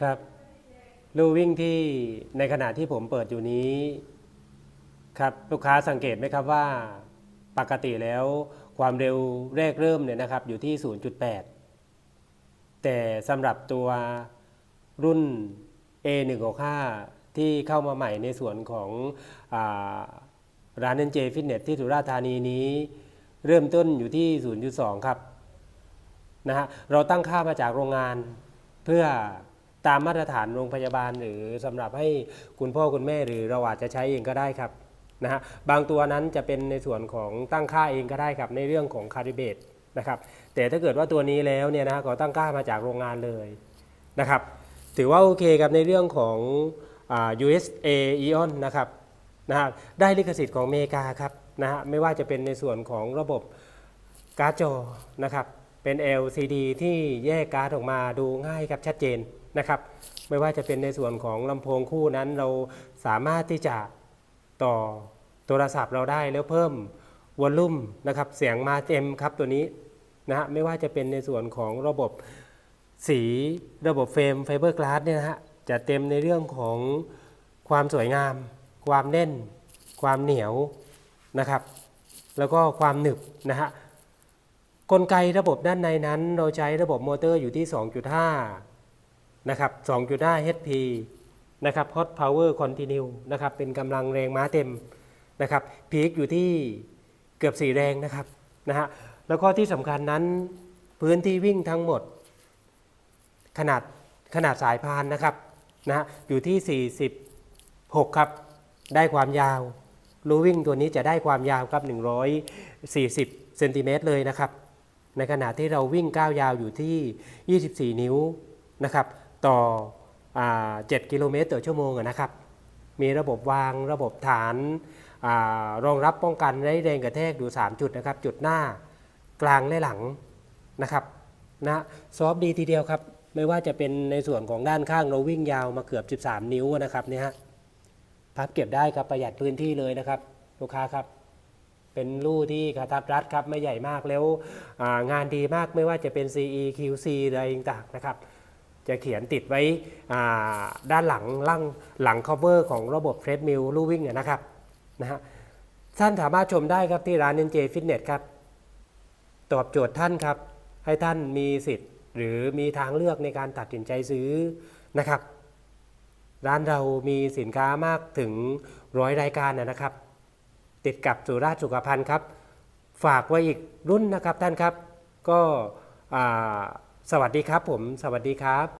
ครับลู่วิ่งที่ในขณะที่ผมเปิดอยู่นี้ครับลูกค้าสังเกตไหมครับว่าปกติแล้วความเร็วแรกเริ่มเนี่ยนะครับอยู่ที่ 0.8 แต่สำหรับตัวรุ่น A165 ที่เข้ามาใหม่ในส่วนของอร้าน NJ Fitness ที่สุราษฎร์ธานีนี้ เริ่มต้นอยู่ที่ 0.2 ครับนะฮะเราตั้งค่ามาจากโรงงานเพื่อ ตามมาตรฐานโรงพยาบาล หรือสำหรับให้คุณพ่อคุณแม่หรือเราอาจจะใช้เองก็ได้ครับนะฮะบางตัวนั้นจะเป็นในส่วนของตั้งค่าเองก็ได้ครับในเรื่องของคาริเบตนะครับแต่ถ้าเกิดว่าตัวนี้แล้วเนี่ยนะฮะก็ตั้งค่ามาจากโรงงานเลยนะครับถือว่าโอเคครับในเรื่องของอา USA Ion นะครับนะฮะได้ลิขสิทธิ์ของอเมริกาครับนะฮะไม่ว่าจะเป็นในส่วนของระบบการ์ดจอนะครับเป็น LCD ที่แยกการ์ดออกมาดูง่ายครับชัดเจน นะครับไม่ว่าจะเป็นในส่วนของลำโพงคู่นั้นเราสามารถที่จะต่อโทรศัพท์เราได้แล้วเพิ่มวอลลุ่มนะครับเสียงมาเต็มครับตัวนี้นะฮะไม่ว่าจะเป็นในส่วนของระบบสีระบบเฟรมไฟเบอร์กลาสเนี่ยนะฮะจะเต็มในเรื่องของความสวยงาม ความแน่น ความเหนียวนะครับ แล้วก็ความหนึบนะฮะกลไกระบบด้านในนั้น เราใช้ระบบมอเตอร์อยู่ที่ 2.5 นะครับ 2.5 HP นะครับ Hot Power Continue นะครับ เป็นกำลังแรงม้าเต็มนะครับ พีคอยู่ที่เกือบ 4 แรงนะครับนะฮะ แล้วก็ที่สำคัญนั้นพื้นที่วิ่งทั้งหมด ขนาดขนาดสายพานนะครับนะฮะอยู่ที่ 46 ครับ ได้ความยาวรูวิ่งตัวนี้จะได้ความยาวครับ 140 เซนติเมตรเลยนะครับ ในขณะที่เราวิ่งก้าวยาวอยู่ที่ 24 นิ้วนะครับ ต่ออา7กิโลเมตรต่อชั่วโมงนะครับ มีระบบวางระบบฐานอารองรับป้องกันไร้แรงกระแทกอยู่3จุดนะครับ จุดหน้ากลางและหลังนะครับนะซอฟต์ดีทีเดียวครับ ไม่ว่าจะเป็นในส่วนของด้านข้างเราวิ่งยาวมาเกือบ 13 นิ้วนะครับเนี่ยฮะพับเก็บได้ครับประหยัดพื้นที่เลยนะครับ ลูกค้าครับ เป็นลู่ที่กระทัดรัดครับไม่ใหญ่มากแล้วงานดีมากไม่ว่าจะเป็น CE QC อะไรต่างๆนะครับ จะเขียนติดไว้ด้านหลังล่างหลัง cover ของระบบเทรดมิลลู่วิ่งนะครับนะฮะท่านสามารถชมได้ครับที่ร้าน NJ Fitness ครับ ตอบโจทย์ท่านครับ ให้ท่านมีสิทธิ์ หรือมีทางเลือกในการตัดสินใจซื้อนะครับ ร้านเรามีสินค้ามากถึงร้อยรายการนะครับ ติดกับสุราษฎร์สุขภัณฑ์ครับ ฝากไว้อีกรุ่นนะครับท่านครับ ก็สวัสดีครับผม สวัสดีครับ